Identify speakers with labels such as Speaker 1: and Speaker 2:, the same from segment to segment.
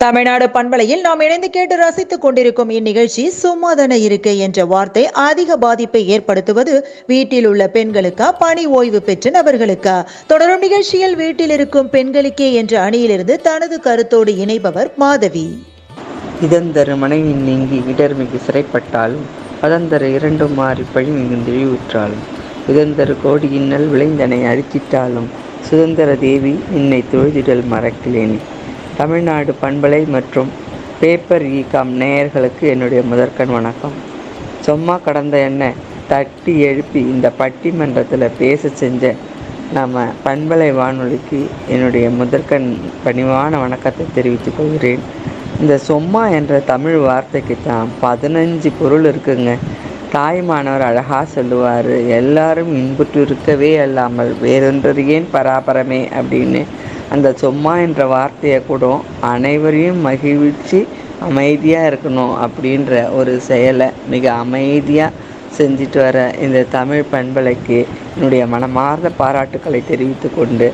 Speaker 1: தமிழ்நாடு பண்பலையில் நாம் இணைந்து கேட்டு ரசித்துக் கொண்டிருக்கும் இந்நிகழ்ச்சி சும்மாதன இருக்கை என்ற வார்த்தை அதிக பாதிப்பை ஏற்படுத்துவது வீட்டில் உள்ள பெண்களுக்கா பணி ஓய்வு பெற்ற நபர்களுக்கா? தொடரும் நிகழ்ச்சியில் வீட்டில் இருக்கும் பெண்களுக்கே என்ற அணியிலிருந்து தனது கருத்தோடு இணைபவர் மாதவி.
Speaker 2: இதந்தரு மனைவி நீங்கி இடர்மிகு சிறைப்பட்டாலும் பதந்தர இரண்டும் மாறி பழி மிகுந்து இழிவுற்றாலும் இதந்தரு கோடி இன்னல் விளைந்தனை அழித்திட்டாலும் சுதந்திர தேவி என்னை தொழுதிடல் மறக்கிலேனே. தமிழ்நாடு பண்பலை மற்றும் பேப்பர் ஈகாம் நேயர்களுக்கு என்னுடைய முதற்கண் வணக்கம். சும்மா கடந்த என்ன தட்டி எழுப்பி இந்த பட்டிமன்றத்தில் பேச செஞ்ச நம்ம பண்பலை வானொலிக்கு என்னுடைய முதற்கண் பணிவான வணக்கத்தை தெரிவித்துக் கொள்கிறேன். இந்த சொம்மா என்ற தமிழ் வார்த்தைக்கு தான் பதினஞ்சு பொருள் இருக்குங்க. தாய்மானவர் அழகாக சொல்லுவார் எல்லாரும் இன்புற்று இருக்கவே அல்லாமல் வேறொன்றறியேன் பராபரமே அப்படின்னு அந்த சும்மா என்ற வார்த்தையை கூட அனைவரையும் மகிழ்ச்சி அமைதியாக இருக்கணும் அப்படின்ற ஒரு செயலை மிக அமைதியாக செஞ்சுட்டு வர இந்த தமிழ் பண்பலைக்கு என்னுடைய மனமார்ந்த பாராட்டுக்களை தெரிவித்து கொண்டு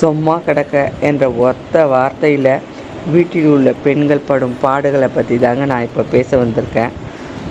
Speaker 2: சும்மா கிடக்க என்ற ஒத்த வார்த்தையில் வீட்டில் உள்ள பெண்கள் படும் பாடுகளை பற்றி தாங்க நான் இப்போ பேச வந்திருக்கேன்.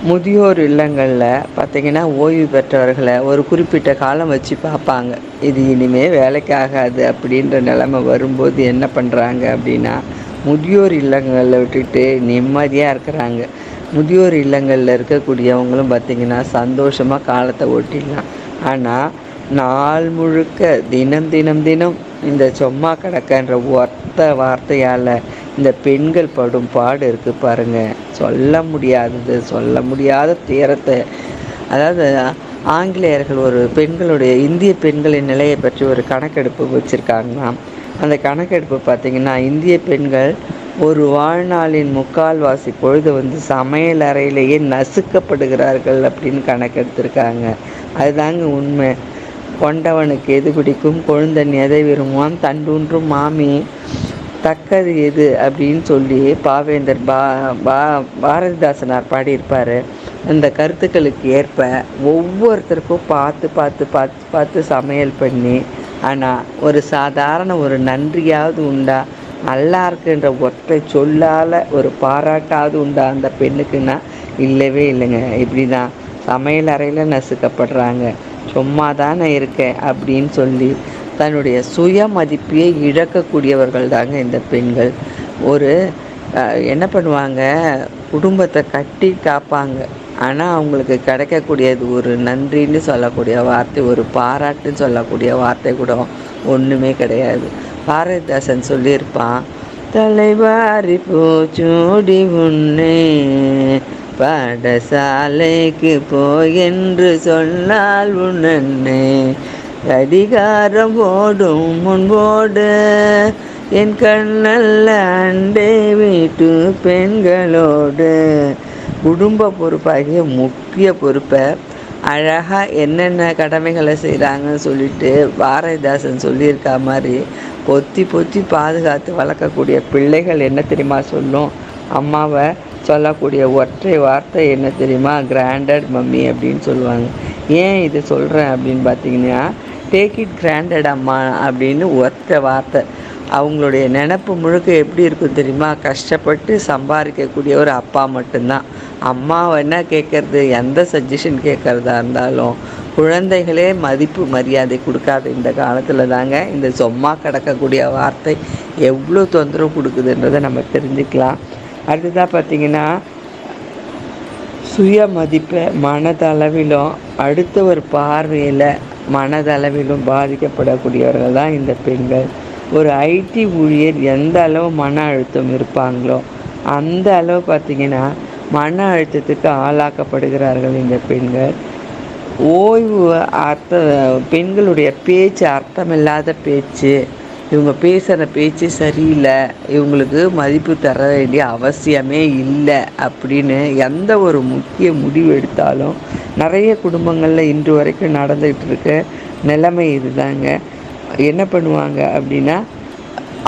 Speaker 2: முதியோர் இல்லங்களில் பார்த்திங்கன்னா ஓய்வு பெற்றவர்களை ஒரு குறிப்பிட்ட காலம் வச்சு பார்ப்பாங்க. இது இனிமேல் வேலைக்கு ஆகாது அப்படின்ற நிலமை வரும்போது என்ன பண்ணுறாங்க அப்படின்னா முதியோர் இல்லங்களில் விட்டுட்டு நிம்மதியாக இருக்கிறாங்க. முதியோர் இல்லங்களில் இருக்கக்கூடியவங்களும் பார்த்திங்கன்னா சந்தோஷமாக காலத்தை ஓட்டிடலாம். ஆனால் நாள் முழுக்க தினம் தினம் தினம் இந்த சும்மா கிடக்கன்ற ஒத்த வார்த்தையால் இந்த பெண்கள் படும் பாடு இருக்குது பாருங்கள் சொல்ல முடியாதது சொல்ல முடியாத துயரத்தை. அதாவது ஆங்கிலேயர்கள் ஒரு பெண்களுடைய இந்திய பெண்களின் நிலையை பற்றி ஒரு கணக்கெடுப்பு வச்சுருக்காங்களாம் அந்த கணக்கெடுப்பு பார்த்திங்கன்னா இந்திய பெண்கள் ஒரு வாழ்நாளின் முக்கால்வாசி பொழுது வந்து சமையல் அறையிலேயே நசுக்கப்படுகிறார்கள் அப்படின்னு கணக்கெடுத்திருக்காங்க. அதுதாங்க உண்மை. கொண்டவனுக்கு எது பிடிக்கும்? கொழுந்தன் எதை விரும்புவான்? தண்டுன்றும் மாமி தக்கது எது அப்படின்னு சொல்லி பாவேந்தர் பா பா பாரதிதாசனார் பாடியிருப்பார். அந்த கருத்துக்களுக்கு ஏற்ப ஒவ்வொருத்தருக்கும் பார்த்து பார்த்து பார்த்து பார்த்து சமையல் பண்ணி ஆனால் ஒரு சாதாரண ஒரு நன்றியாவது உண்டா? நல்லா இருக்குன்ற ஒற்றை சொல்லால் ஒரு பாராட்டாவது உண்டா அந்த பெண்ணுக்குன்னா? இல்லவே இல்லைங்க. இப்படி தான் சமையல் அறையில் நசுக்கப்படுறாங்க. சும்மா தானே இருக்கேன் அப்படின்னு சொல்லி தன்னுடைய சுய மதிப்பையே இழக்கக்கூடியவர்கள் தாங்க இந்த பெண்கள். ஒரு என்ன பண்ணுவாங்க? குடும்பத்தை கட்டி காப்பாங்க. ஆனால் அவங்களுக்கு கிடைக்கக்கூடியது ஒரு நன்றின்னு சொல்லக்கூடிய வார்த்தை ஒரு பாராட்டுன்னு சொல்லக்கூடிய வார்த்தை கூட ஒன்றுமே கிடையாது. பாரதிதாசன் சொல்லியிருப்பான் தலைவாரி பூச்சூடி உன்னே பாடசாலைக்கு போ என்று சொன்னால் உன்னே கடிகாரம் ஓடும் முன்போடு. என் கண்ணல்ல அண்டே வீட்டு பெண்களோடு. குடும்ப பொறுப்பாகிய முக்கிய பொறுப்பை அழகாக என்னென்ன கடமைகளை செய்கிறாங்கன்னு சொல்லிட்டு பாரதிதாசன் சொல்லியிருக்கா மாதிரி பொத்தி பொத்தி பாதுகாத்து வளர்க்கக்கூடிய பிள்ளைகள் என்ன தெரியுமா சொல்லும்? அம்மாவை சொல்லக்கூடிய ஒற்றை வார்த்தை என்ன தெரியுமா? கிராண்டட் மம்மி அப்படின்னு சொல்லுவாங்க. ஏன் இது சொல்கிறேன் அப்படின்னு பார்த்தீங்கன்னா டேக் இட் கிராண்டட் அம்மா அப்படின்னு ஒத்த வார்த்தை. அவங்களுடைய நினப்பு முழுக்க எப்படி இருக்கும் தெரியுமா? கஷ்டப்பட்டு சம்பாதிக்கக்கூடிய ஒரு அப்பா மட்டும்தான். அம்மாவை என்ன கேட்குறது? எந்த சஜஷன் கேட்குறதா இருந்தாலும் குழந்தைகளே மதிப்பு மரியாதை கொடுக்காத இந்த காலத்தில் தாங்க இந்த சொம்மா கிடக்கக்கூடிய வார்த்தை எவ்வளோ தொந்தரவு கொடுக்குதுன்றதை நம்ம தெரிஞ்சுக்கலாம். அடுத்ததாக பார்த்திங்கன்னா சுய மதிப்பை மனதளவிலும் அடுத்தவர் பார்வையில் மனதளவிலும் பாதிக்கப்படக்கூடியவர்கள் தான் இந்த பெண்கள். ஒரு ஐடி ஊழியர் எந்த அளவு மன அழுத்தம் இருப்பாங்களோ அந்த அளவு பார்த்திங்கன்னா மன அழுத்தத்துக்கு ஆளாக்கப்படுகிறார்கள் இந்த பெண்கள். ஓய்வு அர்த்த பெண்களுடைய பேச்சு அர்த்தமில்லாத பேச்சு இவங்க பேசுகிற பேச்சு சரியில்லை. இவங்களுக்கு மதிப்பு தர வேண்டிய அவசியமே இல்லை அப்படின்னு எந்த ஒரு முக்கிய முடிவு எடுத்தாலும் நிறைய குடும்பங்களில் இன்று வரைக்கும் நடந்துகிட்டு இருக்க நிலைமை இதுதாங்க. என்ன பண்ணுவாங்க அப்படின்னா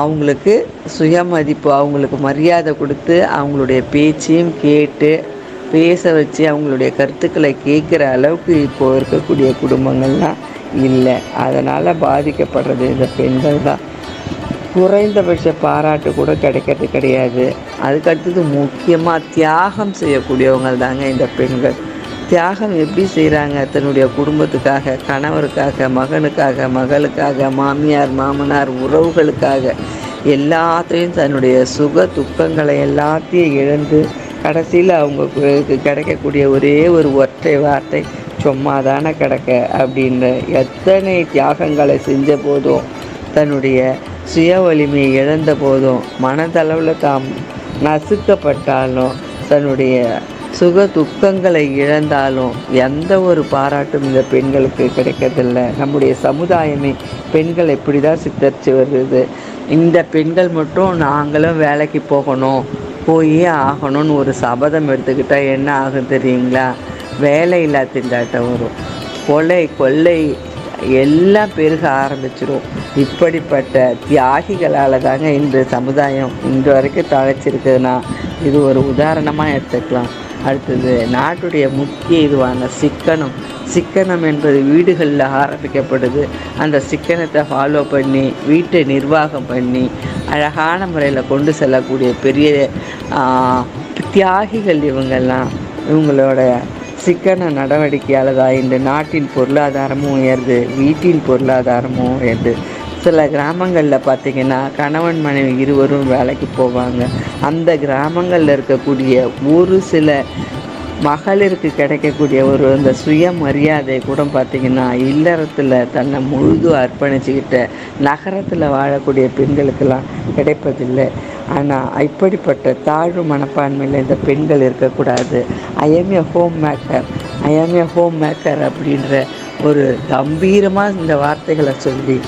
Speaker 2: அவங்களுக்கு சுயமதிப்பு அவங்களுக்கு மரியாதை கொடுத்து அவங்களுடைய பேச்சையும் கேட்டு பேச வச்சு அவங்களுடைய கருத்துக்களை கேட்குற அளவுக்கு இப்போது இருக்கக்கூடிய குடும்பங்கள்லாம் இல்லை. அதனால் பாதிக்கப்படுறது இந்த பெண்கள் தான். குறைந்தபட்ச பாராட்டு கூட கிடைக்கிறது கிடையாது. அதுக்கடுத்தது முக்கியமாக தியாகம் செய்யக்கூடியவங்க தாங்க இந்த பெண்கள். தியாகம் எப்படி செய்கிறாங்க தன்னுடைய குடும்பத்துக்காக கணவருக்காக மகனுக்காக மகளுக்காக மாமியார் மாமனார் உறவுகளுக்காக எல்லாத்தையும் தன்னுடைய சுக துக்கங்களை எல்லாத்தையும் இழந்து கடைசியில் அவங்களுக்கு கிடைக்கக்கூடிய ஒரே ஒரு ஒற்றை வார்த்தை சும்மா தானே கிடக்க அப்படின்ற எத்தனை தியாகங்களை செஞ்ச போதும் தன்னுடைய சுய வலிமையை இழந்த போதும் மனதளவில் தாம் நசுக்கப்பட்டாலும் தன்னுடைய சுக துக்கங்களை இழந்தாலும் எந்த ஒரு பாராட்டும் இந்த பெண்களுக்கு கிடைக்கிறதில்ல. நம்முடைய சமுதாயமே பெண்கள் எப்படி தான் சித்தரித்து வருது. இந்த பெண்கள் மட்டும் நாங்களும் வேலைக்கு போகணும் போயே ஆகணும்னு ஒரு சபதம் எடுத்துக்கிட்டால் என்ன ஆகும் தெரியுங்களா? வேலை இல்லாத திண்டாட்டம் வரும். கொலை கொள்ளை எல்லாம் பெருக ஆரம்பிச்சிடும் இப்படிப்பட்ட தியாகிகளால் தாங்க இன்று சமுதாயம் இன்று வரைக்கும் தழைச்சிருக்குதுன்னா இது ஒரு உதாரணமாக எடுத்துக்கலாம். அடுத்தது நாட்டுடைய முக்கிய இதுவான சிக்கனம். சிக்கனம் என்பது வீடுகளில் ஆரம்பிக்கப்படுது. அந்த சிக்கனத்தை ஃபாலோ பண்ணி வீட்டை நிர்வாகம் பண்ணி அழகான முறையில் கொண்டு செல்லக்கூடிய பெரிய தியாகிகள் இவங்கெல்லாம் இவங்களோட சிக்கன நடவடிக்கையால் தான் இந்த நாட்டின் பொருளாதாரமும் உயருது வீட்டின் பொருளாதாரமும் உயருது சில கிராமங்களில் பார்த்திங்கன்னா கணவன் மனைவி இருவரும் வேலைக்கு போவாங்க. அந்த கிராமங்களில் இருக்கக்கூடிய ஒரு சில மகளிருக்கு கிடைக்கக்கூடிய ஒரு அந்த சுயமரியாதை கூட பார்த்திங்கன்னா இல்லறத்தில் தன்னை முழுதும் அர்ப்பணிச்சுக்கிட்ட நகரத்தில் வாழக்கூடிய பெண்களுக்கெல்லாம் கிடைப்பதில்லை. ஆனால் இப்படிப்பட்ட தாழ்வு மனப்பான்மையில் இந்த பெண்கள் இருக்கக்கூடாது. I'm a home maker I'm a home maker அப்படின்ற ஒரு கம்பீரமாக இந்த வார்த்தைகளை சொல்லி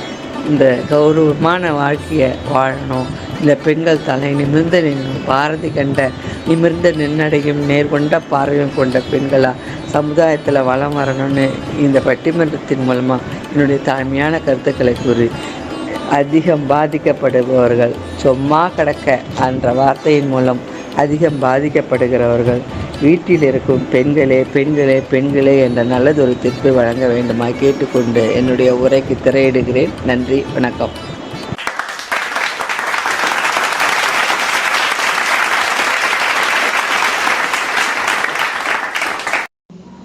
Speaker 2: இந்த கௌரவமான வாழ்க்கையை வாழணும். இந்த பெண்கள் தலை நிமிர்ந்த நின்னும் பாரதி கண்ட நிமிர்ந்த நின்னடையும் நேர்கொண்ட பார்வையும் கொண்ட பெண்களாக சமுதாயத்தில் வளம் வரணும்னு இந்த பட்டிமன்றத்தின் மூலமாக என்னுடைய தாழ்மையான கருத்துக்களை கூறி அதிகம் பாதிக்கப்படுபவர்கள் சும்மா கிடக்க என்ற வார்த்தையின் மூலம் அதிகம் பாதிக்கப்படுகிறவர்கள். வீட்டில் இருக்கும் பெண்களே பெண்களே பெண்களே என்ற நல்லதொரு தீர்ப்பை வழங்க வேண்டுமா கேட்டுக்கொண்டு என்னுடைய உரைக்கு திரையிடுகிறேன். நன்றி வணக்கம்.